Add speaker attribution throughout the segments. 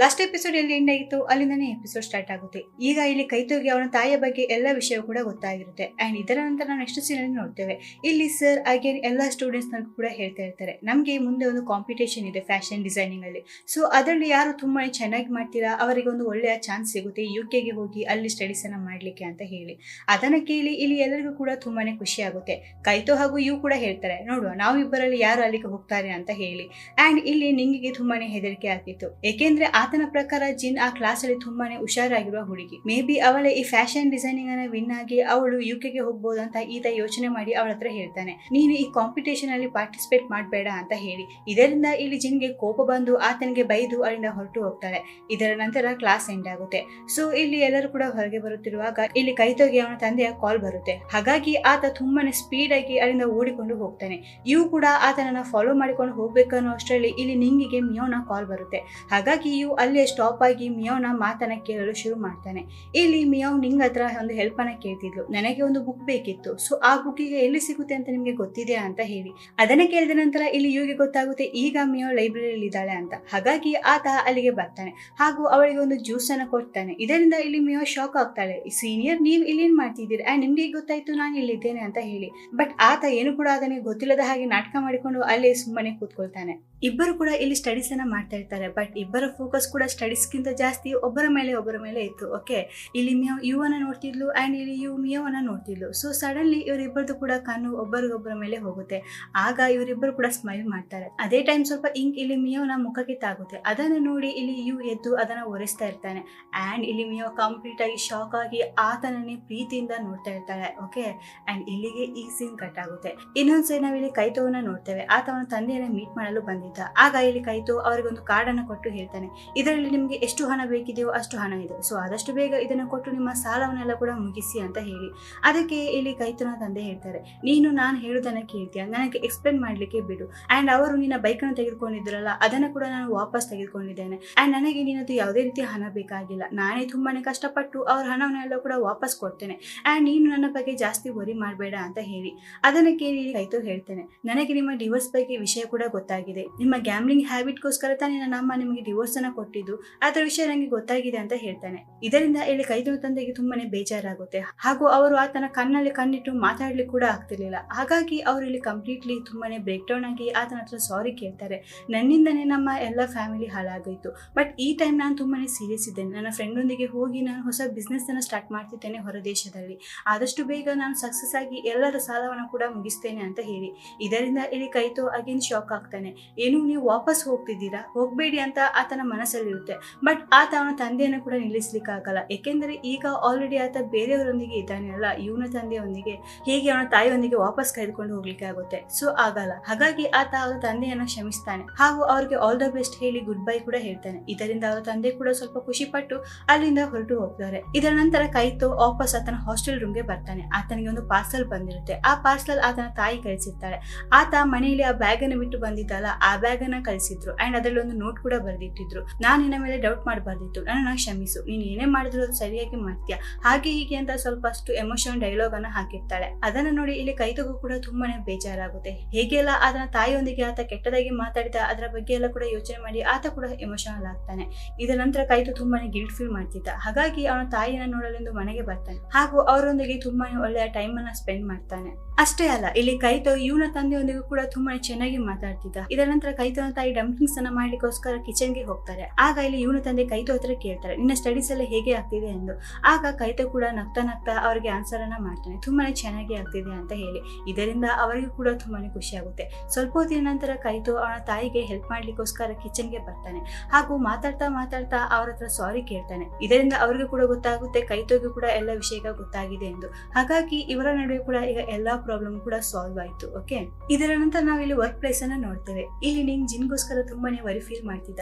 Speaker 1: Last episode ಎಲ್ಲಿ end ಆಗಿತ್ತು, ಅಲ್ಲಿಂದನೇ ಎಪಿಸೋಡ್ ಸ್ಟಾರ್ಟ್ ಆಗುತ್ತೆ. ಈಗ ಇಲ್ಲಿ ಕೈತೋಗಿ ಅವನ ತಾಯಿಯ ಬಗ್ಗೆ ಎಲ್ಲ ವಿಷಯ ಕೂಡ ಗೊತ್ತಾಗಿರುತ್ತೆ. ಅಂಡ್ ಇದರ ನಂತರ ನಾವು ನೆಕ್ಸ್ಟ್ ಸೀನ್ ಅಲ್ಲಿ ನೋಡ್ತೇವೆ. ಇಲ್ಲಿ ಸರ್ ಅಗೇನ್ ಎಲ್ಲ ಸ್ಟೂಡೆಂಟ್ಸ್ನಲ್ಲಿ ಕೂಡ ಹೇಳ್ತಾ ಇರ್ತಾರೆ. ನಮಗೆ ಮುಂದೆ ಒಂದು ಕಾಂಪಿಟೇಷನ್ ಇದೆ ಫ್ಯಾಷನ್ ಡಿಸೈನಿಂಗ್ ಅಲ್ಲಿ. ಸೊ ಅದರಲ್ಲಿ ಯಾರು ತುಂಬಾ ಚೆನ್ನಾಗಿ ಮಾಡ್ತೀರಾ? ಅವರಿಗೆ ಒಂದು ಒಳ್ಳೆಯ ಚಾನ್ಸ್ ಸಿಗುತ್ತೆ ಯು ಕೆಗೆ ಹೋಗಿ ಅಲ್ಲಿ ಸ್ಟಡೀಸ್ ಅನ್ನ ಮಾಡ್ಲಿಕ್ಕೆ ಅಂತ ಹೇಳಿ. ಅದನ್ನ ಕೇಳಿ ಇಲ್ಲಿ ಎಲ್ಲರಿಗೂ ಕೂಡ ತುಂಬಾನೇ ಖುಷಿ ಆಗುತ್ತೆ. ಕೈತೋ ಹಾಗೂ ಯು ಕೂಡ ಹೇಳ್ತಾರೆ, ನೋಡುವ ನಾವು ಇಬ್ಬರಲ್ಲಿ ಯಾರು ಅಲ್ಲಿಗೆ ಹೋಗ್ತಾರೆ ಅಂತ ಹೇಳಿ. ಅಂಡ್ ಇಲ್ಲಿ ನಿಂಗಿಗೆ ತುಂಬಾನೇ ಹೆದರಿಕೆ ಆಗ್ತಿತ್ತು. ಏಕೆಂದ್ರೆ ಆತನ ಪ್ರಕಾರ ಜಿನ್ ಆ ಕ್ಲಾಸ್ ಅಲ್ಲಿ ತುಂಬಾನೇ ಹುಷಾರಾಗಿರುವ ಹುಡುಗಿ. ಮೇ ಬಿ ಅವಳೇ ಈ ಫ್ಯಾಷನ್ ಡಿಸೈನಿಂಗ್ ಅನ್ನ ವಿನ್ ಆಗಿ ಅವಳು ಯು ಕೆಗೆ ಹೋಗ್ಬೋದು ಅಂತ ಈತ ಯೋಚನೆ ಮಾಡಿ ಅವಳ ಹತ್ರ ಹೇಳ್ತಾನೆ. ನೀನು ಈ ಕಾಂಪಿಟೇಷನ್ ಅಲ್ಲಿ ಪಾರ್ಟಿಸಿಪೇಟ್ ಮಾಡಬೇಡ ಅಂತ ಹೇಳಿ. ಇದರಿಂದ ಇಲ್ಲಿ ಜಿನ್ಗೆ ಕೋಪ ಬಂದು ಆತನಿಗೆ ಬೈದು ಅಲ್ಲಿಂದ ಹೊರಟು ಹೋಗ್ತಾಳೆ. ಇದರ ನಂತರ ಕ್ಲಾಸ್ ಎಂಡ್ ಆಗುತ್ತೆ. ಸೊ ಇಲ್ಲಿ ಎಲ್ಲರೂ ಕೂಡ ಹೊರಗೆ ಬರುತ್ತಿರುವಾಗ ಇಲ್ಲಿ ಕೈತೋಗಿ ಅವನ ತಂದೆಯ ಕಾಲ್ ಬರುತ್ತೆ. ಹಾಗಾಗಿ ಆತ ತುಂಬಾನೇ ಸ್ಪೀಡ್ ಆಗಿ ಅಲ್ಲಿಂದ ಓಡಿಕೊಂಡು ಹೋಗ್ತಾನೆ. ಇವು ಕೂಡ ಆತನನ್ನ ಫಾಲೋ ಮಾಡಿಕೊಂಡು ಹೋಗ್ಬೇಕನ್ನೋ ಅಷ್ಟರಲ್ಲಿ ಇಲ್ಲಿ ನಿಂಗಿಗೆ ಮಿಯೋನ ಕಾಲ್ ಬರುತ್ತೆ. ಹಾಗಾಗಿ ಇವು ಅಲ್ಲೇ ಸ್ಟಾಪ್ ಆಗಿ ಮಿಯೋನ ಮಾತನ್ನ ಕೇಳಲು ಶುರು ಮಾಡ್ತಾನೆ. ಇಲ್ಲಿ ಮಿಯೋ ನಿಂಗ್ ಹತ್ರ ಒಂದು ಹೆಲ್ಪ್ ಅನ್ನ ಕೇಳ್ತಿದ್ಲು. ನನಗೆ ಒಂದು ಬುಕ್ ಬೇಕಿತ್ತು. ಸೊ ಆ ಬುಕ್ಕಿಗೆ ಎಲ್ಲಿ ಸಿಗುತ್ತೆ ಅಂತ ನಿಮ್ಗೆ ಗೊತ್ತಿದೆಯಾ ಅಂತ ಹೇಳಿ. ಅದನ್ನ ಕೇಳಿದ ನಂತರ ಇಲ್ಲಿ ಯುಗೆ ಗೊತ್ತಾಗುತ್ತೆ, ಈಗ ಮಿಯೋ ಲೈಬ್ರರಿಯಲ್ಲಿ ಇದ್ದಾಳೆ ಅಂತ. ಹಾಗಾಗಿ ಆತ ಅಲ್ಲಿಗೆ ಬರ್ತಾನೆ. ಹಾಗೂ ಅವಳಿಗೆ ಒಂದು ಜ್ಯೂಸ್ ಅನ್ನ ಕೊಡ್ತಾನೆ. ಇದರಿಂದ ಇಲ್ಲಿ ಮಿಯೋ ಶಾಕ್ ಆಗ್ತಾಳೆ. ಸೀನಿಯರ್ ನೀವು ಇಲ್ಲಿ ಏನ್ ಮಾಡ್ತಿದ್ದೀರಿ? ಅಂಡ್ ನಿಮ್ಗೆ ಗೊತ್ತಾಯ್ತು? ನಾನು ಇಲ್ಲಿದ್ದೇನೆ ಅಂತ ಹೇಳಿ. ಬಟ್ ಆತ ಏನು ಕೂಡ ಅದನ್ನೇ ಗೊತ್ತಿಲ್ಲದ ಹಾಗೆ ನಾಟಕ ಮಾಡಿಕೊಂಡು ಅಲ್ಲಿ ಸುಮ್ಮನೆ ಕೂತ್ಕೊಳ್ತಾನೆ. ಇಬ್ಬರು ಕೂಡ ಇಲ್ಲಿ ಸ್ಟಡೀಸ್ ಅನ್ನ ಮಾಡ್ತಾ ಇರ್ತಾರೆ. ಬಟ್ ಇಬ್ಬರ ಫೋಕಸ್ ಕೂಡ ಸ್ಟಡೀಸ್ಗಿಂತ ಜಾಸ್ತಿ ಒಬ್ಬರ ಮೇಲೆ ಒಬ್ಬರ ಮೇಲೆ ಇತ್ತು ಓಕೆ ಇಲ್ಲಿ ಮಿಯೋ, ಯುವನ ನೋಡ್ತಿದ್ಲು ಆ್ಯಂಡ್ ಇಲ್ಲಿ ಯು, ಮಿಯೋವನ್ನ ನೋಡ್ತಿದ್ಲು. ಸೊ ಸಡನ್ಲಿ ಇವರಿಬ್ಬರದು ಕೂಡ ಕಣ್ಣು ಒಬ್ಬರಿಗೊಬ್ಬರ ಮೇಲೆ ಹೋಗುತ್ತೆ. ಆಗ ಇವರಿಬ್ಬರು ಕೂಡ ಸ್ಮೈಲ್ ಮಾಡ್ತಾರೆ. ಅದೇ ಟೈಮ್ ಸ್ವಲ್ಪ ಇಂಕ್ ಇಲ್ಲಿ ಮಿಯೋನ ಮುಖಕ್ಕೆ ತಾಗುತ್ತೆ. ಅದನ್ನು ನೋಡಿ ಇಲ್ಲಿ ಯು ಎದ್ದು ಅದನ್ನ ಒರೆಸ್ತಾ ಇರ್ತಾನೆ. ಆ್ಯಂಡ್ ಇಲ್ಲಿ ಮಿಯೋ ಕಂಪ್ಲೀಟ್ ಆಗಿ ಶಾಕ್ ಆಗಿ ಆತನನ್ನೇ ಪ್ರೀತಿಯಿಂದ ನೋಡ್ತಾ ಇರ್ತಾಳೆ ಓಕೆ ಆ್ಯಂಡ್ ಇಲ್ಲಿಗೆ ಈ ಸೀನ್ ಕಟ್ ಆಗುತ್ತೆ. ಇನ್ನೊಂದ್ಸರಿ ನಾವಿಲ್ಲಿ ಕೈತೋವನ್ನ ನೋಡ್ತೇವೆ. ಆತ ಅವನ ತಂದೆಯನ್ನ ಮೀಟ್ ಮಾಡಲು ಬಂದಿದ್ದ. ಆಗ ಇಲ್ಲಿ ಕೈತೋ ಅವರಿಗೊಂದು ಕಾರ್ಡನ್ನು ಕೊಟ್ಟು ಹೇಳ್ತಾನೆ. ಇದರಲ್ಲಿ ನಿಮಗೆ ಎಷ್ಟು ಹಣ ಬೇಕಿದೆಯೋ ಅಷ್ಟು ಹಣ ಇದೆ. ಸೊ ಆದಷ್ಟು ಬೇಗ ಇದನ್ನು ಕೊಟ್ಟು ನಿಮ್ಮ ಸಾಲವನ್ನೆಲ್ಲ ಕೂಡ ಮುಗಿಸಿ ಅಂತ ಹೇಳಿ. ಅದಕ್ಕೆ ಇಲ್ಲಿ ಕೈತನ ತಂದೆ ಹೇಳ್ತಾರೆ, ನೀನು ನಾನು ಹೇಳುದನ್ನ ಕೇಳ್ತೀಯ? ನನಗೆ ಎಕ್ಸ್ಪ್ಲೇನ್ ಮಾಡ್ಲಿಕ್ಕೆ ಬಿಡು. ಅಂಡ್ ಅವರು ನಿನ್ನ ಬೈಕನ್ನು ತೆಗೆದುಕೊಂಡಿದ್ರಲ್ಲ, ಅದನ್ನ ಕೂಡ ನಾನು ವಾಪಸ್ ತೆಗೆದುಕೊಂಡಿದ್ದೇನೆ. ಅಂಡ್ ನನಗೆ ನಿನ್ನದು ಯಾವುದೇ ರೀತಿಯ ಹಣ ಬೇಕಾಗಿಲ್ಲ. ನಾನೇ ತುಂಬಾನೇ ಕಷ್ಟಪಟ್ಟು ಅವ್ರ ಹಣವನ್ನೆಲ್ಲ ಕೂಡ ವಾಪಸ್ ಕೊಡ್ತೇನೆ. ಅಂಡ್ ನೀನು ನನ್ನ ಬಗ್ಗೆ ಜಾಸ್ತಿ ವರಿ ಮಾಡಬೇಡ ಅಂತ ಹೇಳಿ. ಅದನ್ನು ಕೇಳಿ ಕೈತು ಹೇಳ್ತೇನೆ, ನನಗೆ ನಿಮ್ಮ ಡಿವೋರ್ಸ್ ಬಗ್ಗೆ ವಿಷಯ ಕೂಡ ಗೊತ್ತಾಗಿದೆ. ನಿಮ್ಮ ಗ್ಯಾಮ್ಲಿಂಗ್ ಹ್ಯಾಬಿಟ್ಗೋಸ್ಕರ ತಾನೇ ನನ್ನ ಅಮ್ಮ ನಿಮಗೆ ಡಿವೋರ್ಸ್ ಅನ್ನ ಕೊಟ್ಟಿದ್ದು. ಅದರ ವಿಷಯ ನನಗೆ ಗೊತ್ತಾಗಿದೆ ಅಂತ ಹೇಳ್ತಾನೆ. ಇದರಿಂದ ಇಲ್ಲಿ ಕೈದು ತಂದೆಗೆ ತುಂಬಾನೇ ಬೇಜಾರಾಗುತ್ತೆ. ಹಾಗೂ ಅವರು ಆತನ ಕಣ್ಣಲ್ಲಿ ಕಣ್ಣಿಟ್ಟು ಮಾತಾಡ್ಲಿಕ್ಕೆ ಕೂಡ ಆಗ್ತಿರ್ಲಿಲ್ಲ. ಹಾಗಾಗಿ ಅವರು ಇಲ್ಲಿ ಕಂಪ್ಲೀಟ್ಲಿ ತುಂಬಾನೇ ಬ್ರೇಕ್ ಡೌನ್ ಆಗಿ ಆತನ ಹತ್ರ ಸಾರಿ ಕೇಳ್ತಾರೆ. ನನ್ನಿಂದನೇ ನಮ್ಮ ಎಲ್ಲ ಫ್ಯಾಮಿಲಿ ಹಾಳಾಗೋಯ್ತು. ಬಟ್ ಈ ಟೈಮ್ ನಾನು ತುಂಬಾನೇ ಸೀರಿಯಸ್ ಇದ್ದೇನೆ ನನ್ನ ಫ್ರೆಂಡೊಂದಿಗೆ ಹೋಗಿ ನಾನು ಹೊಸ ಬಿಸ್ನೆಸ್ ಅನ್ನ ಸ್ಟಾರ್ಟ್ ಮಾಡ್ತಿದ್ದೇನೆ ಹೊರದೇಶದಲ್ಲಿ ಆದಷ್ಟು ಬೇಗ ನಾನು ಸಕ್ಸಸ್ ಆಗಿ ಎಲ್ಲರ ಸಾಲವನ್ನು ಕೂಡ ಮುಗಿಸ್ತೇನೆ ಅಂತ ಹೇಳಿ. ಇದರಿಂದ ಇಲ್ಲಿ ಕೈತೋ ಅಗೇನ್ ಶಾಕ್ ಆಗ್ತಾನೆ. ಏನು, ನೀವು ವಾಪಸ್ ಹೋಗ್ತಿದ್ದೀರಾ? ಹೋಗ್ಬೇಡಿ ಅಂತ ಆತನ ಮನಸ್ಸಲ್ಲಿರುತ್ತೆ. ಬಟ್ ಆತ ಅವನ ತಂದೆಯನ್ನು ಕೂಡ ನಿಲ್ಲಿಸ್ಲಿಕ್ಕೆ ಆಗಲ್ಲ ಏಕೆಂದರೆ ಈಗ ಆಲ್ರೆಡಿ ಆತ ಬೇರೆಯವರೊಂದಿಗೆ ಇದ್ದಾನೆ ಅಲ್ಲ, ಇವನ ತಂದೆಯೊಂದಿಗೆ. ಹೇಗೆ ಅವನ ತಾಯಿಯೊಂದಿಗೆ ವಾಪಸ್ ಕರೆದುಕೊಂಡು ಹೋಗ್ಲಿಕ್ಕೆ ಆಗುತ್ತೆ. ಸೊ ಆಗಲ್ಲ. ಹಾಗಾಗಿ ಆತ ಅವರ ತಂದೆಯನ್ನ ಕ್ಷಮಿಸ್ತಾನೆ. ಹಾಗೂ ಅವ್ರಿಗೆ ಆಲ್ ದ ಬೆಸ್ಟ್ ಹೇಳಿ ಗುಡ್ ಬೈ ಕೂಡ ಹೇಳ್ತಾನೆ. ಇದರಿಂದ ಅವರ ತಂದೆ ಕೂಡ ಸ್ವಲ್ಪ ಖುಷಿ ಪಟ್ಟು ಅಲ್ಲಿಂದ ಹೊರಟು ಹೋಗ್ತಾರೆ. ಇದರ ನಂತರ ಕೈತು ವಾಪಸ್ ಆತನ ಹಾಸ್ಟೆಲ್ ರೂಮ್ಗೆ ಬರ್ತಾನೆ. ಆತನಿಗೆ ಒಂದು ಪಾರ್ಸಲ್ ಬಂದಿರುತ್ತೆ. ಆ ಪಾರ್ಸಲ್ ಆತನ ತಾಯಿ ಕಳಿಸಿರ್ತಾಳೆ. ಆತ ಮನೆಯಲ್ಲಿ ಆ ಬ್ಯಾಗ್ ಅನ್ನು ಬಿಟ್ಟು ಬಂದಿದ್ದಲ್ಲ, ಆ ಬ್ಯಾಗ್ ಅನ್ನ ಕಳಿಸಿದ್ರು. ಅಂಡ್ ಅದರಲ್ಲಿ ಒಂದು ನೋಟ್ ಕೂಡ ಬರೆದಿಟ್ಟಿದ್ರು. ನಾನು ನಿನ್ನ ಮೇಲೆ ಡೌಟ್ ಮಾಡಬಾರ್ದಿತ್ತು. ನನ್ನ ಕ್ಷಮಿಸು. ನೀನು ಏನೇ ಮಾಡಿದ್ರು ಅದು ಸರಿಯಾಗಿ ಮಾಡ್ತೀಯ? ಹಾಗೆ ಹೀಗೆ ಅಂತ ಸ್ವಲ್ಪ ಅಷ್ಟು ಎಮೋಷನ್ ಡೈಲಾಗ್ ಅನ್ನ ಹಾಕಿರ್ತಾಳೆ. ಅದನ್ನ ನೋಡಿ ಇಲ್ಲಿ ಕೈತಗೂ ಕೂಡ ತುಂಬಾನೇ ಬೇಜಾರಾಗುತ್ತೆ. ಹೇಗೆಲ್ಲ ಅದನ್ನ ತಾಯಿಯೊಂದಿಗೆ ಆತ ಕೆಟ್ಟದಾಗಿ ಮಾತಾಡಿದ ಅದರ ಬಗ್ಗೆ ಎಲ್ಲ ಕೂಡ ಯೋಚನೆ ಮಾಡಿ ಆತ ಕೂಡ ಎಮೋಷನಲ್ ಆಗ್ತಾನೆ. ಇದರ ನಂತರ ಕೈತು ತುಂಬಾನೇ ಗಿಲ್ಟ್ ಫೀಲ್ ಮಾಡ್ತಿದ್ದ. ಹಾಗಾಗಿ ಅವನ ತಾಯಿಯನ್ನ ನೋಡಲೆಂದು ಮನೆಗೆ ಬರ್ತಾನೆ. ಹಾಗೂ ಅವರೊಂದಿಗೆ ತುಂಬಾನೇ ಒಳ್ಳೆಯ ಟೈಮ್ ಅನ್ನ ಸ್ಪೆಂಡ್ ಮಾಡ್ತಾನೆ. ಅಷ್ಟೇ ಅಲ್ಲ, ಇಲ್ಲಿ ಕೈತೋ ಇವನ ತಂದೆಯೊಂದಿಗೂ ಕೂಡ ತುಂಬಾನೇ ಚೆನ್ನಾಗಿ ಮಾತಾಡ್ತಿದ್ದ. ಇದರ ನಂತರ ಕೈತನ ತಾಯಿ ಡಂಪಿಂಗ್ಸ್ ಅನ್ನ ಮಾಡ್ಲಿಕ್ಕೋಸ್ಕರ ಕಿಚನ್ಗೆ ಹೋಗ್ತಾರೆ. ಆಗ ಇಲ್ಲಿ ಇವನ ತಂದೆ ಕೈತೋ ಹತ್ರ ಕೇಳ್ತಾರೆ, ನಿನ್ನ ಸ್ಟಡೀಸ್ ಎಲ್ಲ ಹೇಗೆ ಆಗ್ತಿದೆ? ಎಂದು. ಆಗ ಕೈತ ಕೂಡ ನಗ್ತಾ ನಗ್ತಾ ಅವರಿಗೆ ಆನ್ಸರ್ ಅನ್ನ ಮಾಡ್ತಾನೆ, ತುಂಬಾನೇ ಚೆನ್ನಾಗಿ ಆಗ್ತಿದೆ ಅಂತ ಹೇಳಿ. ಇದರಿಂದ ಅವರಿಗೂ ಕೂಡ ತುಂಬಾನೇ ಖುಷಿ ಆಗುತ್ತೆ. ಸ್ವಲ್ಪ ಹೊತ್ತಿನ ನಂತರ ಕೈತು ಅವನ ತಾಯಿಗೆ ಹೆಲ್ಪ್ ಮಾಡ್ಲಿಕ್ಕೋಸ್ಕರ ಕಿಚನ್ಗೆ ಬರ್ತಾನೆ. ಹಾಗೂ ಮಾತಾಡ್ತಾ ಮಾತಾಡ್ತಾ ಅವ್ರ ಹತ್ರ ಸಾರಿ ಕೇಳ್ತಾನೆ. ಇದರಿಂದ ಅವರಿಗೆ ಕೂಡ ಗೊತ್ತಾಗುತ್ತೆ, ಕೈತೋಗೂ ಕೂಡ ಎಲ್ಲ ವಿಷಯ ಗೊತ್ತಾಗಿದೆ ಎಂದು. ಹಾಗಾಗಿ ಇವರ ನಡುವೆ ಕೂಡ ಈಗ ಎಲ್ಲಾ ಪ್ರಾಬ್ಲಮ್ ಕೂಡ ಸಾಲ್ವ್ ಆಯ್ತು ಓಕೆ ಇದರ ನಂತರ ನಾವಿಲ್ಲಿ ವರ್ಕ್ ಪ್ಲೇಸ್ ಅನ್ನ ನೋಡ್ತೇವೆ. ಇಲ್ಲಿ ನಿಂಗ್ ಜಿನ್ಗೋಸ್ಕರ ತುಂಬಾನೇ ವರಿ ಫೀಲ್ ಮಾಡ್ತಿದ್ದ.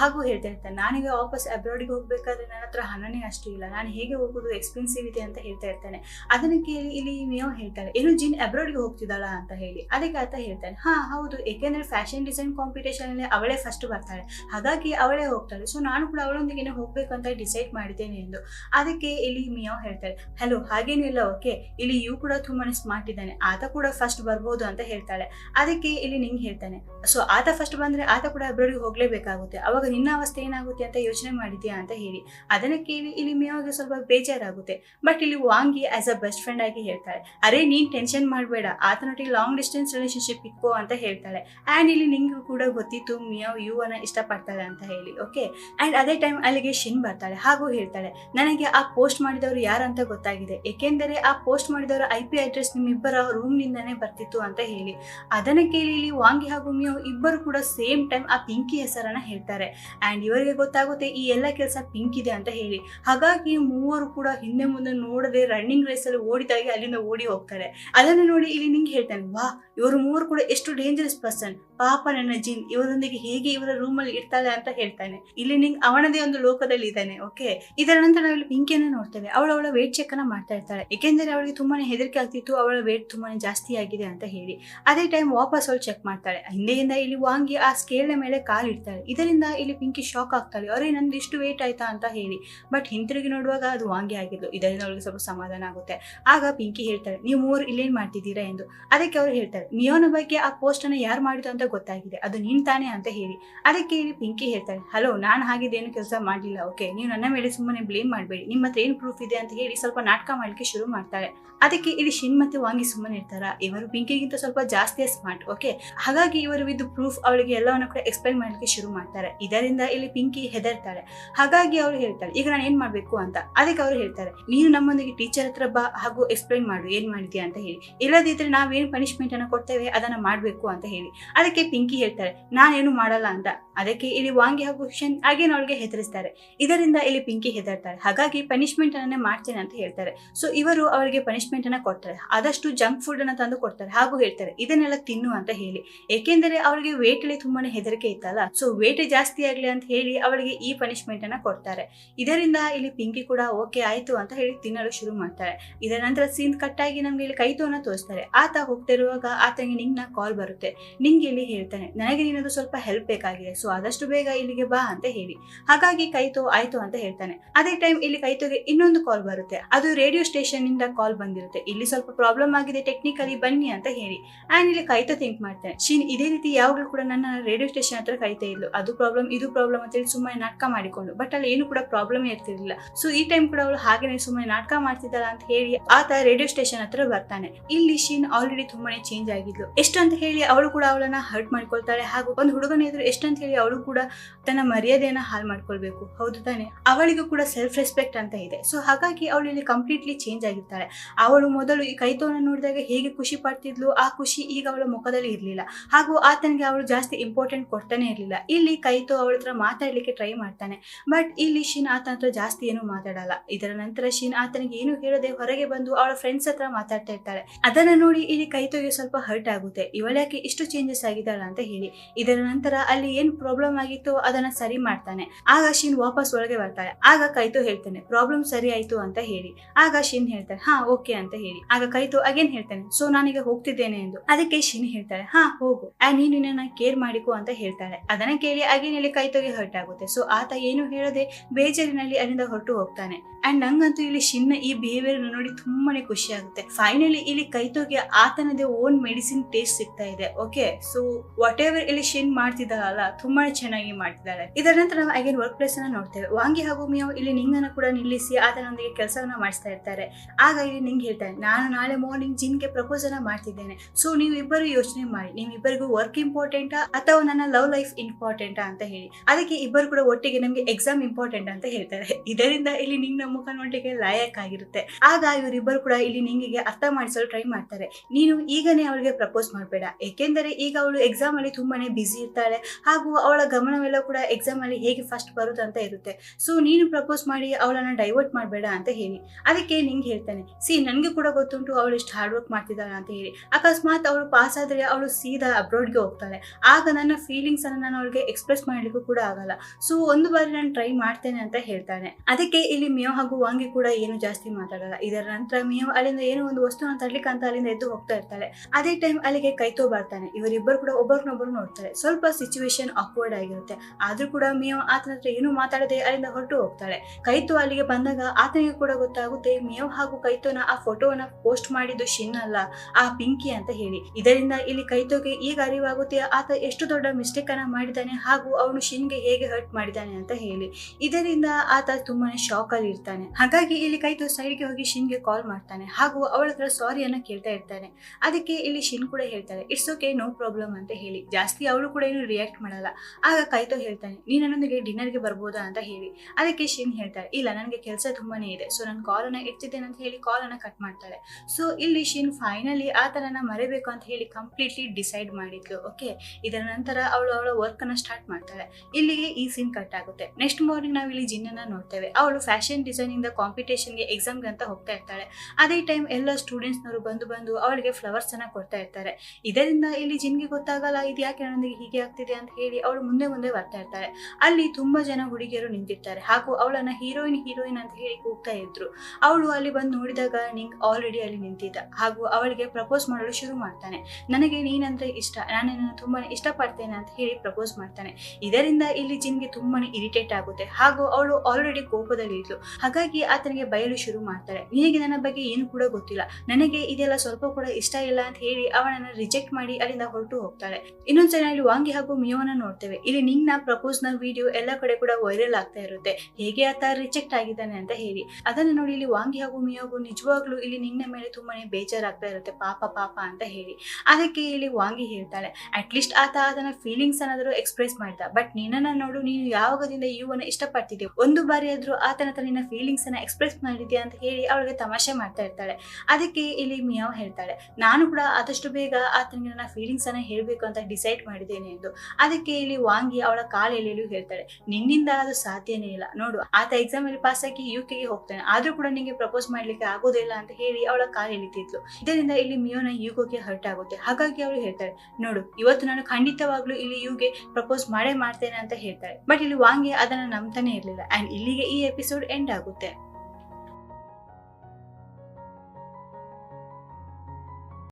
Speaker 1: ಹಾಗೂ ಹೇಳ್ತಾ ಇರ್ತಾನೆ ನಾನೀಗ ವಾಪಸ್ ಅಬ್ರಾಡಿಗೆ ಹೋಗ್ಬೇಕಾದ್ರೆ ನನ್ನ ಹತ್ರ ಹಣನೇ ಅಷ್ಟು ಇಲ್ಲ. ನಾನು ಹೇಗೆ ಹೋಗೋದು ಎಕ್ಸ್ಪೆನ್ಸಿವ್ ಇದೆ ಅಂತ ಹೇಳ್ತಾ ಇರ್ತಾನೆ. ಅದನ್ನ ಕೇಳಿ ಇಲ್ಲಿ ಮಿಯೋ ಹೇಳ್ತಾರೆ. ಏನು ಜಿನ್ ಅಬ್ರಾಡ್ಗೆ ಹೋಗ್ತಿದ್ದಾಳ? ಅಂತ ಹೇಳಿ. ಅದಕ್ಕೆ ಆತ ಹೇಳ್ತಾನೆ. ಹಾ, ಹೌದು. ಏಕೆಂದ್ರೆ ಫ್ಯಾಷನ್ ಡಿಸೈನ್ ಕಾಂಪಿಟೇಷನ್ ಅಲ್ಲಿ ಅವಳೇ ಫಸ್ಟ್ ಬರ್ತಾಳೆ. ಹಾಗಾಗಿ ಅವಳೇ ಹೋಗ್ತಾಳೆ. ಸೊ ನಾನು ಕೂಡ ಅವಳೊಂದಿಗೆ ಹೋಗ್ಬೇಕು ಅಂತ ಡಿಸೈಡ್ ಮಾಡಿದ್ದೇನೆ ಎಂದು. ಅದಕ್ಕೆ ಇಲ್ಲಿ ಮಿಯೋ ಹೇಳ್ತಾರೆ ಹಲೋ ಹಾಗೇನಿಲ್ಲ ಓಕೆ ಇಲ್ಲಿ ಯು ಕೂಡ ತುಂಬಾ ಸ್ಮಾರ್ಟ್ ಇದ್ದಾನೆ. ಆತ ಕೂಡ ಫಸ್ಟ್ ಬರ್ಬೋದು ಅಂತ ಹೇಳ್ತಾಳೆ. ಅದಕ್ಕೆ ಇಲ್ಲಿ ನಿಂಗೆ ಹೇಳ್ತಾನೆ. ಸೊ ಆತ ಫಸ್ಟ್ ಬಂದ್ರೆ ಆತ ಕೂಡ ಅಬ್ರಾಡ್ಗೆ ಹೋಗ್ಲೇಬೇಕಾಗುತ್ತೆ. ಅವಾಗ ನಿನ್ನ ಅವಸ್ಥೆ ಏನಾಗುತ್ತೆ ಅಂತ ಯೋಚನೆ ಮಾಡಿದ್ಯಾ ಅಂತ ಹೇಳಿ. ಅದನ್ನ ಕೇಳಿ ಇಲ್ಲಿ ಮೇವಾಗೆ ಸ್ವಲ್ಪ ಬೇಜಾರಾಗುತ್ತೆ. ಬಟ್ ಇಲ್ಲಿ Wangi as a best friend ಆಗಿ ಹೇಳ್ತಾಳೆ. ಅರೆ, ನೀನ್ ಟೆನ್ಷನ್ ಮಾಡಬೇಡ. ಆತನೊಟ್ಟಿಗೆ ಲಾಂಗ್ ಡಿಸ್ಟೆನ್ಸ್ ರಿಲೇಶನ್ಶಿಪ್ ಇಕ್ಕೋ ಅಂತ ಹೇಳ್ತಾಳೆ. ಆ್ಯಂಡ್ ಇಲ್ಲಿ ನಿಂಗೂ ಕೂಡ ಗೊತ್ತಿತ್ತು ಮಿಯೋ ಯು ಅನ್ನ ಇಷ್ಟಪಡ್ತಾಳೆ ಅಂತ ಹೇಳಿ. ಓಕೆ ಆ್ಯಂಡ್ ಅದೇ ಟೈಮ್ ಅಲ್ಲಿಗೆ ಶಿನ್ ಬರ್ತಾಳೆ. ಹಾಗೂ ಹೇಳ್ತಾಳೆ. ನನಗೆ ಆ ಪೋಸ್ಟ್ ಮಾಡಿದವರು ಯಾರಂತ ಗೊತ್ತಾಗಿದೆ. ಏಕೆಂದರೆ ಆ ಪೋಸ್ಟ್ ಮಾಡಿದವರ ಐ ಪಿ ಅಡ್ರೆಸ್ ನಿಮ್ಮಿಬ್ಬರ ರೂಮ್ ನಿಂದಾನೇ ಬರ್ತಿತ್ತು ಅಂತ ಹೇಳಿ. ಅದನ್ನ ಕೇಳಿ ಇಲ್ಲಿ ವಾಂಗಿ ಹಾಗೂ ಮಿಯೋ ಇಬ್ಬರು ಕೂಡ ಸೇಮ್ ಟೈಮ್ ಆ ಪಿಂಕಿ ಹೆಸರನ್ನ ಹೇಳ್ತಾರೆ. ಅಂಡ್ ಇವರಿಗೆ ಗೊತ್ತಾಗುತ್ತೆ ಈ ಎಲ್ಲ ಕೆಲಸ ಪಿಂಕ್ ಇದೆ ಅಂತ ಹೇಳಿ. ಹಾಗಾಗಿ ಮೂವರು ಕೂಡ ಹಿಂದೆ ಮುಂದೆ ನೋಡದೆ ರನ್ನಿಂಗ್ ರೇಸ್ ಅಲ್ಲಿ ಓಡಿದಾಗೆ ಅಲ್ಲಿಂದ ಓಡಿ ಹೋಗ್ತಾರೆ. ಅದನ್ನು ನೋಡಿ ಇಲ್ಲಿ ನಿಂಗೆ ಹೇಳ್ತಾನೆ, ವಾ, ಇವರು ಮೂವರು ಕೂಡ ಎಷ್ಟು ಡೇಂಜರಸ್ ಪರ್ಸನ್ ಪಾಪ ನನ್ನ ಜಿನ್, ಇವರೊಂದಿಗೆ ಹೇಗೆ ಇವರ ರೂಮಲ್ಲಿ ಇರ್ತಾಳೆ ಅಂತ ಹೇಳ್ತಾನೆ. ಇಲ್ಲಿ ನಿಂಗೆ ಅವನದೇ ಒಂದು ಲೋಕದಲ್ಲಿ ಇದ್ದಾನೆ ಓಕೆ ಇದರ ನಂತರ ನಾವು ಪಿಂಕಿಯನ್ನು ನೋಡ್ತೇವೆ. ಅವಳು ಅವಳ ವೇಟ್ ಚೆಕ್ ಅನ್ನ ಮಾಡ್ತಾ ಇರ್ತಾಳೆ. ಏಕೆಂದರೆ ಅವಳಿಗೆ ತುಂಬಾನೇ ಹೆದರಿಕೆ ಆಗ್ತಿತ್ತು, ಅವಳ ವೇಟ್ ತುಂಬಾನೇ ಜಾಸ್ತಿ ಆಗಿದೆ ಅಂತ ಹೇಳಿ. ಅದೇ ಟೈಮ್ ವಾಪಸ್ ಅವಳು ಚೆಕ್ ಮಾಡ್ತಾಳೆ. ಹಿಂದೆಯಿಂದ ಇಲ್ಲಿ ವಾಂಗಿ ಆ ಸ್ಕೇಲ್ ಮೇಲೆ ಕಾಲ್ ಇಡ್ತಾಳೆ ಇದರಿಂದ ಇಲ್ಲಿ ಪಿಂಕಿ ಶಾಕ್ ಆಗ್ತಾಳೆ ಅರೆ, ನಂದು ಇಷ್ಟು ವೇಟ್ ಆಯ್ತಾ ಅಂತ ಹೇಳಿ. ಬಟ್ ಹಿಂತಿರುಗಿ ನೋಡುವಾಗ ಅದು ವಾಂಗಿ ಆಗಿದ್ಲು ಇದರಿಂದ ಅವಳಿಗೆ ಸ್ವಲ್ಪ ಸಮಾಧಾನ ಆಗುತ್ತೆ. ಆಗ ಪಿಂಕಿ ಹೇಳ್ತಾಳೆ, ನೀವು ಮೂವರು ಇಲ್ಲೇನ್ ಮಾಡ್ತಿದ್ದೀರಾ? ಎಂದು. ಅದಕ್ಕೆ ಅವರು ಹೇಳ್ತಾರೆ, ನಿಯೋನ ಬಗ್ಗೆ ಆ ಪೋಸ್ಟ್ ಅನ್ನ ಯಾರು ಮಾಡಿದ್ರು ಅಂತ ಗೊತ್ತಾಗಿದೆ. ಅದು ನೀನ್ ತಾನೇ ಅಂತ ಹೇಳಿ. ಅದಕ್ಕೆ ಇಲ್ಲಿ ಪಿಂಕಿ ಹೇಳ್ತಾಳೆ ಹಲೋ ನಾನು ಹಾಗಿದ್ದೇನು ಕೆಲಸ ಮಾಡಲಿಲ್ಲ. ಓಕೆ ನೀವು ನನ್ನ ಮೇಲೆ ಸುಮ್ಮನೆ ಬ್ಲೇಮ್ ಮಾಡಬೇಡಿ. ನಿಮ್ಮ ಹತ್ರ ಏನು ಪ್ರೂಫ್ ಇದೆ ಅಂತ ಹೇಳಿ ಸ್ವಲ್ಪ ನಾಟಕ ಮಾಡಲಿಕ್ಕೆ ಶುರು ಮಾಡ್ತಾಳೆ. ಅದಕ್ಕೆ ಇಲ್ಲಿ ಶಿನ್ ಮತ್ತೆ ವಾಂಗಿ ಸುಮ್ಮನೆ ಇರ್ತಾರ. ಇವರು ಪಿಂಕಿಗಿಂತ ಸ್ವಲ್ಪ ಜಾಸ್ತಿ ಸ್ಮಾರ್ಟ್ ಓಕೆ ಹಾಗಾಗಿ ಇವರು ಇದು ಪ್ರೂಫ್ ಅವಳಿಗೆ ಎಲ್ಲವನ್ನ ಕೂಡ ಎಕ್ಸ್ಪ್ಲೈನ್ ಮಾಡಲಿಕ್ಕೆ ಶುರು ಮಾಡ್ತಾರೆ. ಇದರಿಂದ ಇಲ್ಲಿ ಪಿಂಕಿ ಹೆದರ್ತಾಳೆ ಹಾಗಾಗಿ ಅವ್ರು ಹೇಳ್ತಾರೆ, ಈಗ ನಾನು ಏನ್ ಮಾಡ್ಬೇಕು ಅಂತ? ಅದಕ್ಕೆ ಅವ್ರು ಹೇಳ್ತಾರೆ, ನೀನು ನಮ್ಮೊಂದಿಗೆ ಟೀಚರ್ ಹತ್ರ ಬಾ, ಹಾಗೂ ಎಕ್ಸ್ಪ್ಲೈನ್ ಮಾಡು, ಏನ್ ಮಾಡಿದ್ಯಾ ಅಂತ ಹೇಳಿ. ಇಲ್ಲದಿದ್ರೆ ನಾವೇನು ಪನಿಷ್ಮೆಂಟ್ ಅನ್ನ ಕೊಡ್ತೇವೆ, ಅದನ್ನ ಮಾಡ್ಬೇಕು ಅಂತ ಹೇಳಿ. ಅದಕ್ಕೆ ಪಿಂಕಿ ಹೇಳ್ತಾರೆ ನಾನೇನು ಮಾಡಲ್ಲ ಅಂತ. ಅದಕ್ಕೆ ಇಲ್ಲಿ ವಾಂಗಿ ಹಾಗೂ ಶನ್ ಹಾಗೆ ಅವಳಿಗೆ ಹೆದರಿಸ್ತಾರೆ. ಇದರಿಂದ ಇಲ್ಲಿ ಪಿಂಕಿ ಹೆದರ್ತಾರೆ. ಹಾಗಾಗಿ ಪನಿಷ್ಮೆಂಟ್ ಅನ್ನೇ ಮಾಡ್ತೇನೆ ಅಂತ ಹೇಳ್ತಾರೆ. ಸೊ ಇವರು ಅವರಿಗೆ ಪನಿಷ್ಮೆಂಟ್ ಅನ್ನ ಕೊಡ್ತಾರೆ. ಆದಷ್ಟು ಜಂಕ್ ಫುಡ್ ಅನ್ನ ತಂದು ಕೊಡ್ತಾರೆ. ಹಾಗೂ ಹೇಳ್ತಾರೆ, ಇದನ್ನೆಲ್ಲ ತಿನ್ನು ಅಂತ ಹೇಳಿ. ಏಕೆಂದರೆ ಅವರಿಗೆ ವೇಟ್ ಅಲ್ಲಿ ತುಂಬಾನೇ ಹೆದರಿಕೆ ಇತ್ತಲ್ಲ. ಸೊ ವೇಟ್ ಜಾಸ್ತಿ ಆಗ್ಲಿ ಅಂತ ಹೇಳಿ ಅವಳಿಗೆ ಈ ಪನಿಷ್ಮೆಂಟ್ ಅನ್ನ ಕೊಡ್ತಾರೆ. ಇದರಿಂದ ಇಲ್ಲಿ ಪಿಂಕಿ ಕೂಡ ಓಕೆ ಆಯ್ತು ಅಂತ ಹೇಳಿ ತಿನ್ನಲು ಶುರು ಮಾಡ್ತಾರೆ ಇದರ ನಂತರ ಸೀನ್ ಕಟ್ ಆಗಿ ನಮ್ಗೆ ಇಲ್ಲಿ ಕೈತೋನ ತೋರಿಸ್ತಾರೆ. ಆತ ಹೋಗ್ತಿರುವಾಗ ಆತನಿಗೆ ನಿಂಗ್ನ ಕಾಲ್ ಬರುತ್ತೆ. ನಿಂಗೆ ಇಲ್ಲಿ ಹೇಳ್ತಾನೆ, ನನಗೆ ನೀನದು ಸ್ವಲ್ಪ ಹೆಲ್ಪ್ ಬೇಕಾಗಿದೆ ಸೊ ಆದಷ್ಟು ಬೇಗ ಇಲ್ಲಿಗೆ ಬಾ ಅಂತ ಹೇಳಿ. ಹಾಗಾಗಿ ಕೈತೋ ಆಯ್ತು ಅಂತ ಹೇಳ್ತಾನೆ. ಅದೇ ಟೈಮ್ ಇಲ್ಲಿ ಕೈತೋಗೆ ಇನ್ನೊಂದು ಕಾಲ್ ಬರುತ್ತೆ. ಅದು ರೇಡಿಯೋ ಸ್ಟೇಷನ್ ಇಂದ ಕಾಲ್ ಬಂದಿರುತ್ತೆ. ಇಲ್ಲಿ ಸ್ವಲ್ಪ ಪ್ರಾಬ್ಲಮ್ ಆಗಿದೆ ಟೆಕ್ನಿಕಲಿ ಬನ್ನಿ ಅಂತ ಹೇಳಿ. ಆ್ಯಂಡ್ ಇಲ್ಲಿ ಕೈತೋ ಥಿಂಕ್ ಮಾಡ್ತಾನೆ. ಶೀನ್ ಇದೇ ರೀತಿ ಯಾವಾಗಲೂ ಕೂಡ ನನ್ನ ರೇಡಿಯೋ ಸ್ಟೇಷನ್ ಹತ್ರ ಕೈತೇ ಇದ್ಲು. ಅದು ಪ್ರಾಬ್ಲಮ್ ಇದು ಪ್ರಾಬ್ಲಮ್ ಅಂತ ಹೇಳಿ ಸುಮ್ಮನೆ ನಾಟಕ ಮಾಡಿಕೊಂಡು ಬಟ್ ಅಲ್ಲಿ ಏನು ಕೂಡ ಪ್ರಾಬ್ಲಮ್ ಇರ್ತಿರ್ಲಿಲ್ಲ. ಸೊ ಈ ಟೈಮ್ ಕೂಡ ಅವಳು ಹಾಗೇನೆ ಸುಮ್ಮನೆ ನಾಟಕ ಮಾಡ್ತಿದ್ದಾಳ ಅಂತ ಹೇಳಿ ಆತ ರೇಡಿಯೋ ಸ್ಟೇಷನ್ ಹತ್ರ ಬರ್ತಾನೆ. ಇಲ್ಲಿ ಶೀನ್ ಆಲ್ರೆಡಿ ತುಂಬಾನೇ ಚೇಂಜ್ ಆಗಿದ್ಲು. ಎಷ್ಟು ಅಂತ ಹೇಳಿ ಅವಳು ಕೂಡ ಅವಳನ್ನ ಹರ್ಟ್ ಮಾಡ್ಕೊಳ್ತಾಳೆ ಹಾಗೂ ಒಂದು ಹುಡುಗನ ಎದುರು ಎಷ್ಟು ಅಂತ ಹೇಳಿ ಅವಳು ಕೂಡ ತನ್ನ ಮರ್ಯಾದೆಯನ್ನ ಹಾಳು ಮಾಡ್ಕೊಳ್ಬೇಕು. ಹೌದು ತಾನೆ? ಅವಳಿಗೂ ಕೂಡ ಸೆಲ್ಫ್ ರೆಸ್ಪೆಕ್ಟ್ ಅಂತ ಇದೆ. ಸೊ ಹಾಗಾಗಿ ಅವಳು ಇಲ್ಲಿ ಕಂಪ್ಲೀಟ್ಲಿ ಚೇಂಜ್ ಆಗಿರ್ತಾಳೆ. ಅವಳು ಮೊದಲು ಈ ಕೈತೋನ ನೋಡಿದಾಗ ಹೇಗೆ ಖುಷಿ ಪಡ್ತಿದ್ಲು, ಆ ಖುಷಿ ಈಗ ಅವಳ ಮುಖದಲ್ಲಿ ಇರಲಿಲ್ಲ. ಹಾಗೂ ಆತನಿಗೆ ಅವಳು ಜಾಸ್ತಿ ಇಂಪಾರ್ಟೆಂಟ್ ಕೊಡ್ತಾನೆ ಇರಲಿಲ್ಲ. ಇಲ್ಲಿ ಕೈತೋ ಅವಳ ಹತ್ರ ಮಾತಾಡ್ಲಿಕ್ಕೆ ಟ್ರೈ ಮಾಡ್ತಾನೆ. ಬಟ್ ಇಲ್ಲಿ ಶಿನ್ ಆತನ ಜಾಸ್ತಿ ಏನು ಮಾತಾಡಲ್ಲ. ಇದರ ನಂತರ ಶಿನ್ ಆತನಿಗೆ ಏನು ಹೇಳದೆ ಹೊರಗೆ ಬಂದು ಅವಳ ಫ್ರೆಂಡ್ಸ್ ಹತ್ರ ಮಾತಾಡ್ತಾ ಇರ್ತಾಳೆ. ಅದನ್ನ ನೋಡಿ ಇಲ್ಲಿ ಕೈತೋಗೆ ಸ್ವಲ್ಪ ಹರ್ಟ್ ಆಗುತ್ತೆ. ಇವಳ್ಯಾಕೆ ಇಷ್ಟು ಚೇಂಜಸ್ ಆಗಿದ್ದಾಳ ಅಂತ ಹೇಳಿ. ಇದರ ನಂತರ ಅಲ್ಲಿ ಏನ್ ಪ್ರಾಬ್ಲಮ್ ಆಗಿತ್ತು ಅದನ್ನ ಸರಿ ಮಾಡ್ತಾನೆ. ಆಗ ಶಿನ್ ವಾಪಸ್ ಒಳಗೆ ಬರ್ತಾಳೆ. ಆಗ ಕೈತೋ ಹೇಳ್ತಾನೆ ಪ್ರಾಬ್ಲಮ್ ಸರಿ ಆಯ್ತು ಅಂತ ಹೇಳಿ. ಆಗ ಶಿನ್ ಹೇಳ್ತಾನೆ ಹಾ ಓಕೆ ಅಂತ ಹೇಳಿ. ಆಗ ಕೈತೋ ಅಗೇನ್ ಹೇಳ್ತಾನೆ ಸೊ ನಾನೀಗ ಹೋಗ್ತಿದ್ದೇನೆ ಎಂದು. ಅದಕ್ಕೆ ಶಿನ್ ಹೇಳ್ತಾಳೆ, ಹಾ, ಹೋಗು. ಆ, ನೀನು ಕೇರ್ ಮಾಡಿಕೊ ಅಂತ ಹೇಳ್ತಾಳೆ. ಅದನ್ನ ಕೇಳಿ ಅಗೇನ್ ಇಲ್ಲಿ ಕೈತೋಗೆ ಹರ್ಟ್ ಆಗುತ್ತೆ. ಸೊ ಆತ ಏನು ಹೇಳದೆ ಬೇಜಾರಿನಲ್ಲಿ ಅಲ್ಲಿಂದ ಹೊರಟು ಹೋಗ್ತಾನೆ. ಅಂಡ್ ನಂಗಂತೂ ಇಲ್ಲಿ ಶಿನ್ನ ಈ ಬಿಹೇವಿಯರ್ ನೋಡಿ ತುಂಬಾನೇ ಖುಷಿ ಆಗುತ್ತೆ. ಫೈನಲಿ ಇಲ್ಲಿ ಕೈತೋಗೆ ಆತನದೇ ಓನ್ ಮೆಡಿಸಿನ್ ಟೇಸ್ಟ್ ಸಿಗ್ತಾ ಇದೆ. ಓಕೆ ಸೊ ವಾಟ್ ಎವರ್ ಇಲ್ಲಿ ಶಿನ್ ಮಾಡ್ತಿದ್ದಾಳಲ್ಲ, ತುಂಬಾನೇ ಚೆನ್ನಾಗಿ ಮಾಡ್ತಿದ್ದಾಳೆ. ಇದರ ನಂತರ ನಾವು ಅಗೇನ್ ವರ್ಕ್ ಪ್ಲೇಸ್ ಅನ್ನ ನೋಡ್ತೇವೆ. ವಾಂಗಿ ಹಾಗೂ ಮಿಯೋ ಇಲ್ಲಿ ನಿಂಗನ್ನ ಕೂಡ ನಿಲ್ಲಿಸಿ ಆತನೊಂದಿಗೆ ಕೆಲಸವನ್ನ ಮಾಡಿಸ್ತಾ ಇರ್ತಾರೆ. ಆಗ ಇಲ್ಲಿ ನಿಂಗ್ ಹೇಳ್ತಾರೆ ನಾನು ನಾಳೆ ಮಾರ್ನಿಂಗ್ ಜಿನ್ಗೆ ಪ್ರಪೋಸ್ ಅನ್ನ ಮಾಡ್ತಿದ್ದೇನೆ. ಸೊ ನೀವು ಇಬ್ಬರು ಯೋಚನೆ ಮಾಡಿ ನಿಮ್ಮಿಬ್ಬರಿಗೂ ವರ್ಕ್ ಇಂಪಾರ್ಟೆಂಟಾ ಅಥವಾ ನನ್ನ ಲವ್ ಲೈಫ್ ಇಂಪಾರ್ಟೆಂಟಾ ಅಂತ ಹೇಳಿ. ಅದಕ್ಕೆ ಇಬ್ಬರು ಕೂಡ ಒಟ್ಟಿಗೆ ನಮ್ಗೆ ಎಕ್ಸಾಮ್ ಇಂಪಾರ್ಟೆಂಟ್ ಅಂತ ಹೇಳ್ತಾರೆ. ಇದರಿಂದ ಇಲ್ಲಿ ನಿಂಗ್ ಮುಖ ನೋಟಿಗೆ ಲಾಯಕ್ ಆಗಿರುತ್ತೆ. ಆಗ ಇವರಿಬ್ಬರು ಕೂಡ ಇಲ್ಲಿ ನಿಂಗಿಗೆ ಅರ್ಥ ಮಾಡಿಸಲು ಟ್ರೈ ಮಾಡ್ತಾರೆ. ನೀನು ಈಗನೇ ಅವಳಿಗೆ ಪ್ರಪೋಸ್ ಮಾಡಬೇಡ. ಏಕೆಂದರೆ ಈಗ ಅವಳು ಎಕ್ಸಾಮ್ ಅಲ್ಲಿ ತುಂಬಾನೇ ಬಿಸಿ ಇರ್ತಾಳೆ. ಹಾಗೂ ಅವಳ ಗಮನವೆಲ್ಲ ಕೂಡ ಎಕ್ಸಾಮ್ ಅಲ್ಲಿ ಹೇಗೆ ಫಸ್ಟ್ ಬರುತ್ತೆ ಅಂತ ಇರುತ್ತೆ. ಸೊ ನೀನು ಪ್ರಪೋಸ್ ಮಾಡಿ ಅವಳನ್ನ ಡೈವರ್ಟ್ ಮಾಡಬೇಡ ಅಂತ ಹೇಳಿ. ಅದಕ್ಕೆ ನಿಂಗೆ ಹೇಳ್ತಾನೆ. ಸಿ, ನನಗೆ ಕೂಡ ಗೊತ್ತುಂಟು ಅವಳು ಇಷ್ಟು ಹಾರ್ಡ್ ವರ್ಕ್ ಮಾಡ್ತಿದ್ದಾಳೆ ಅಂತ ಹೇಳಿ. ಅಕಸ್ಮಾತ್ ಅವಳು ಪಾಸ್ ಆದ್ರೆ ಅವಳು ಸೀದಾ ಅಬ್ರಾಡ್ಗೆ ಹೋಗ್ತಾಳೆ. ಆಗ ನನ್ನ ಫೀಲಿಂಗ್ಸ್ ಅನ್ನ ನಾನು ಅವಳಿಗೆ ಎಕ್ಸ್ಪ್ರೆಸ್ ಮಾಡ್ಲಿಕ್ಕೂ ಕೂಡ ಆಗಲ್ಲ. ಸೊ ಒಂದು ಬಾರಿ ನಾನು ಟ್ರೈ ಮಾಡ್ತೇನೆ ಅಂತ ಹೇಳ್ತಾನೆ. ಅದಕ್ಕೆ ಇಲ್ಲಿ ಮಿಯೋ ಹಾಗೂ ವಾಂಗಿ ಕೂಡ ಏನು ಜಾಸ್ತಿ ಮಾತಾಡಲ್ಲ. ಇದರ ನಂತರ ಮಿಯೋ ಅಲ್ಲಿಂದ ಏನೋ ಒಂದು ವಸ್ತುನ ತರ್ಲಿಕ್ಕೆ ಅಂತ ಅಲ್ಲಿಂದ ಎದ್ದು ಹೋಗ್ತಾ ಇರ್ತಾಳೆ. ಅದೇ ಟೈಮ್ ಅಲ್ಲಿಗೆ ಕೈತೋ ಬರ್ತಾನೆ. ಇವರಿಬ್ಬರು ಕೂಡ ಒಬ್ಬರನ್ನೊಬ್ಬರು ನೋಡ್ತಾರೆ. ಸ್ವಲ್ಪ ಸಿಚುವೇಶನ್ ಅಕ್ವರ್ಡ್ ಆಗಿರುತ್ತೆ. ಆದ್ರೂ ಕೂಡ ಮಿಯೋ ಆತನ ಹತ್ರ ಏನು ಮಾತಾಡದೆ ಅಲ್ಲಿಂದ ಹೊರಟು ಹೋಗ್ತಾಳೆ. ಕೈತೋ ಅಲ್ಲಿಗೆ ಬಂದಾಗ ಆತನಿಗೆ ಕೂಡ ಗೊತ್ತಾಗುತ್ತೆ ಮಿಯೋ ಹಾಗೂ ಕೈತೋನ ಆ ಫೋಟೋವನ್ನ ಪೋಸ್ಟ್ ಮಾಡಿದ್ದು ಶಿನ್ ಅಲ್ಲ, ಆ ಪಿಂಕಿ ಅಂತ ಹೇಳಿ. ಇದರಿಂದ ಇಲ್ಲಿ ಕೈತೋಗೆ ಈಗ ಅರಿವಾಗುತ್ತೆ ಆತ ಎಷ್ಟು ದೊಡ್ಡ ಮಿಸ್ಟೇಕ್ ಅನ್ನ ಮಾಡಿದ್ದಾನೆ ಹಾಗೂ ಅವನು ಶಿನ್ ಶಿನ್ಗೆ ಹೇಗೆ ಹರ್ಟ್ ಮಾಡಿದ್ದಾನೆ ಅಂತ ಹೇಳಿ. ಇದರಿಂದ ಆತ ತುಂಬಾನೇ ಶಾಕ್ ಅಲ್ಲಿ ಇರ್ತಾನೆ. ಹಾಗಾಗಿ ಇಲ್ಲಿ ಕೈತು ಸೈಡ್ಗೆ ಹೋಗಿ ಶಿನ್ಗೆ ಕಾಲ್ ಮಾಡ್ತಾನೆ. ಹಾಗೂ ಅವಳ ಹತ್ರ ಸಾರಿಯನ್ನ ಕೇಳ್ತಾ ಇರ್ತಾನೆ. ಅದಕ್ಕೆ ಇಲ್ಲಿ ಶಿನ್ ಕೂಡ ಹೇಳ್ತಾರೆ ಇಟ್ಸ್ ಓಕೆ ನೋ ಪ್ರಾಬ್ಲಮ್ ಅಂತ ಹೇಳಿ. ಜಾಸ್ತಿ ಅವಳು ಕೂಡ ಏನು ರಿಯಾಕ್ಟ್ ಮಾಡಲ್ಲ. ಆಗ ಕೈತೋ ಹೇಳ್ತಾನೆ, ನೀನು ನನ್ನೊಂದಿಗೆ ಡಿನ್ನರ್ಗೆ ಬರ್ಬೋದಾ? ಅಂತ ಹೇಳಿ. ಅದಕ್ಕೆ ಶಿನ್ ಹೇಳ್ತಾರೆ ಇಲ್ಲ, ನನಗೆ ಕೆಲಸ ತುಂಬಾನೇ ಇದೆ. ಸೊ ನಾನು ಅನ್ನ ಇಡ್ತಿದ್ದೇನೆ ಅಂತ ಹೇಳಿ ಕಾಲನ್ನ ಕಟ್ ಮಾಡ್ತಾಳೆ. ಸೊ ಇಲ್ಲಿ ಶಿನ್ ಫೈನಲಿ ಆತನನ್ನ ಮರೆಬೇಕು ಅಂತ ಹೇಳಿ ಕಂಪ್ಲೀಟ್ಲಿ ಡಿಸೈಡ್ ಮಾಡಿದ್ಲು ಓಕೆ ಇದರ ನಂತರ ಅವಳು ಅವಳ ವರ್ಕ್ ಅನ್ನ ಸ್ಟಾರ್ಟ್ ಮಾಡ್ತಾಳೆ. ಇಲ್ಲಿಗೆ ಈ ಸೀನ್ ಕಟ್ ಆಗುತ್ತೆ. ನೆಕ್ಸ್ಟ್ ಮಾರ್ನಿಂಗ್ ನಾವು ಇಲ್ಲಿ ಜಿನ್ನನ್ನ ನೋಡ್ತೇವೆ. ಅವಳು ಫ್ಯಾಷನ್ ಡಿಸೈನಿಂಗ್ ದ ಕಾಂಪಿಟೇಷನ್ಗೆ ಎಕ್ಸಾಮ್ಗೆ ಅಂತ ಹೋಗ್ತಾ ಇರ್ತಾಳೆ. ಅದೇ ಟೈಮ್ ಎಲ್ಲ ಸ್ಟೂಡೆಂಟ್ಸ್ನವರು ಬಂದು ಬಂದು ಅವಳಿಗೆ ಫ್ಲವರ್ಸ್ ಅನ್ನ ಕೊಡ್ತಾ ಇರ್ತಾರೆ. ಇದರಿಂದ ಇಲ್ಲಿ ಜಿನ್ಗೆ ಗೊತ್ತಾಗಲ್ಲ ಇದು ಯಾಕೆ ನನಗೆ ಹೀಗೆ ಆಗ್ತಿದೆ ಅಂತ ಹೇಳಿ ಅವಳು ಮುಂದೆ ಮುಂದೆ ಬರ್ತಾ ಇರ್ತಾರೆ ಅಲ್ಲಿ ತುಂಬಾ ಜನ ಹುಡುಗಿಯರು ನಿಂತಿರ್ತಾರೆ. ಹಾಗೂ ಅವಳನ್ನ ಹೀರೋಯಿನ್ ಹೀರೋಯಿನ್ ಅಂತ ಹೇಳಿ ಕೂಗ್ತಾ ಇದ್ರು. ಅವಳು ಅಲ್ಲಿ ಬಂದು ನೋಡಿದಾಗ ನಿಂಗ್ ಆಲ್ರೆಡಿ ಅಲ್ಲಿ ನಿಂತಿದ್ದ. ಹಾಗೂ ಅವಳಿಗೆ ಪ್ರಪೋಸ್ ಮಾಡಲು ಶುರು ಮಾಡ್ತಾನೆ. ನನಗೆ ನೀನಂದ್ರೆ ಇಷ್ಟ. ನಾನು ತುಂಬಾ ಇಷ್ಟಪಡ್ತೇನೆ ಅಂತ ಹೇಳಿ ಪ್ರಪೋಸ್ ಮಾಡ್ತಾನೆ. ಇದರಿಂದ ಇಲ್ಲಿ ಜಿನ್ಗೆ ತುಂಬಾನೇ ಇರಿಟೇಟ್ ಆಗುತ್ತೆ. ಹಾಗೂ ಅವಳು ಆಲ್ರೆಡಿ ಕೋಪದಲ್ಲಿ ಇದ್ಲು. ಹಾಗಾಗಿ ಆತನಿಗೆ ಬಯಲು ಶುರು ಮಾಡ್ತಾರೆ. ನಿನಗೆ ನನ್ನ ಬಗ್ಗೆ ಏನು ಕೂಡ ಗೊತ್ತಿಲ್ಲ. ನನಗೆ ಇದೆಲ್ಲ ಸ್ವಲ್ಪ ಕೂಡ ಇಷ್ಟ ಇಲ್ಲ ಅಂತ ಹೇಳಿ ಅವನನ್ನ ರಿಜೆಕ್ಟ್ ಮಾಡಿ ಅಲ್ಲಿಂದ ಹೊರಟು ಹೋಗ್ತಾಳೆ. ಇನ್ನೊಂದ್ಸಲ ಇಲ್ಲಿ ವಾಂಗಿ ಹಾಗೂ ಮಿಯೋನ ನೋಡ್ತೇವೆ. ಇಲ್ಲಿ ನಿಂಗ್ನ ಪ್ರಪೋಸ್ನ ವಿಡಿಯೋ ಎಲ್ಲ ಕಡೆ ಕೂಡ ವೈರಲ್ ಆಗ್ತಾ ಇರುತ್ತೆ. ಹೇಗೆ ಆತ ರಿಜೆಕ್ಟ್ ಆಗಿದ್ದಾನೆ ಅಂತ ಹೇಳಿ. ಅದನ್ನ ನೋಡಿ ಇಲ್ಲಿ ವಾಂಗಿ ಹಾಗೂ ಮಿಯೋಗು ನಿಜವಾಗ್ಲೂ ಇಲ್ಲಿ ನಿನ್ನ ಮೇಲೆ ತುಂಬಾನೇ ಬೇಜಾರಾಗ್ತಾ ಇರುತ್ತೆ. ಪಾಪ ಪಾಪ ಅಂತ ಹೇಳಿ. ಅದಕ್ಕೆ ಇಲ್ಲಿ ವಾಂಗಿ ಹೇಳ್ತಾಳೆ. ಅಟ್ ಲೀಸ್ಟ್ ಆತ ಅದನ್ನ ಫೀಲಿಂಗ್ಸ್ ಅನ್ನಾದ್ರೂ ಎಕ್ಸ್ಪ್ರೆಸ್ ಮಾಡಿದ. ಬಟ್ ನಿನ್ನನ್ನ ನೋಡು, ನೀನು ಯಾವಾಗದಿಂದ ಯುವನ ಇಷ್ಟಪಡ್ತಿದ್ದೆ ಒಂದು ಬಾರಿ ಆದ್ರೂ ಆತನ ಹತ್ರ ನಿನ್ನ ಫೀಲಿಂಗ್ಸ್ ಅನ್ನ ಎಕ್ಸ್ಪ್ರೆಸ್ ಮಾಡಿದ್ಯಾ ಅಂತ ಹೇಳಿ ಅವಳಿಗೆ ತಮಾಷೆ ಮಾಡ್ತಾ ಇರ್ತಾಳೆ. ಅದಕ್ಕೆ ಇಲ್ಲಿ ಮಿಯಾವ್ ಹೇಳ್ತಾಳೆ, ನಾನು ಕೂಡ ಆದಷ್ಟು ಬೇಗ ಆತನಿಗೆ ನನ್ನ ಫೀಲಿಂಗ್ಸ್ ಅನ್ನ ಹೇಳ್ಬೇಕು ಅಂತ ಡಿಸೈಡ್ ಮಾಡಿದ್ದೇನೆ ಎಂದು. ಅದಕ್ಕೆ ಇಲ್ಲಿ ವಾಂಗಿ ಅವಳ ಕಾಲು ಎಳೆಯಲು ಹೇಳ್ತಾಳೆ, ನಿನ್ನಿಂದ ಅದು ಸಾಧ್ಯನೇ ಇಲ್ಲ. ನೋಡು, ಆತ ಎಕ್ಸಾಮ್ ಅಲ್ಲಿ ಪಾಸ್ ಆಗಿ ಯು ಕೆಗೆ ಹೋಗ್ತಾನೆ. ಆದ್ರೂ ಕೂಡ ನಿಂಗೆ ಪ್ರಪೋಸ್ ಮಾಡ್ಲಿಕ್ಕೆ ಆಗೋದಿಲ್ಲ ಅಂತ ಹೇಳಿ ಅವಳ ಕಾಲು ಎಳಿತಿದ್ಲು. ಇದರಿಂದ ಇಲ್ಲಿ ಮಿಯೋನ ಯುಗೋಗೆ ಹರ್ಟ್ ಆಗುತ್ತೆ. ಹಾಗಾಗಿ ಅವಳು ಹೇಳ್ತಾಳೆ, ನೋಡು, ಇವತ್ತು ನಾನು ಖಂಡಿತವಾಗ್ಲೂ ಇಲ್ಲಿ ಯುಗೆ ಪ್ರಪೋಸ್ ಮಾಡೇ ಮಾಡ್ತೇನೆ ಅಂತ ಹೇಳ್ತಾರೆ. ಬಟ್ ಇಲ್ಲಿ ವಾಂಗಿ ಅದನ್ನ ನಂಬ್ತಾನೆ ಇರ್ಲಿಲ್ಲ. ಅಂಡ್ ಇಲ್ಲಿಗೆ ಈ ಎಪಿಸೋಡ್ ಎಂಡ್ ಆಗುತ್ತೆ.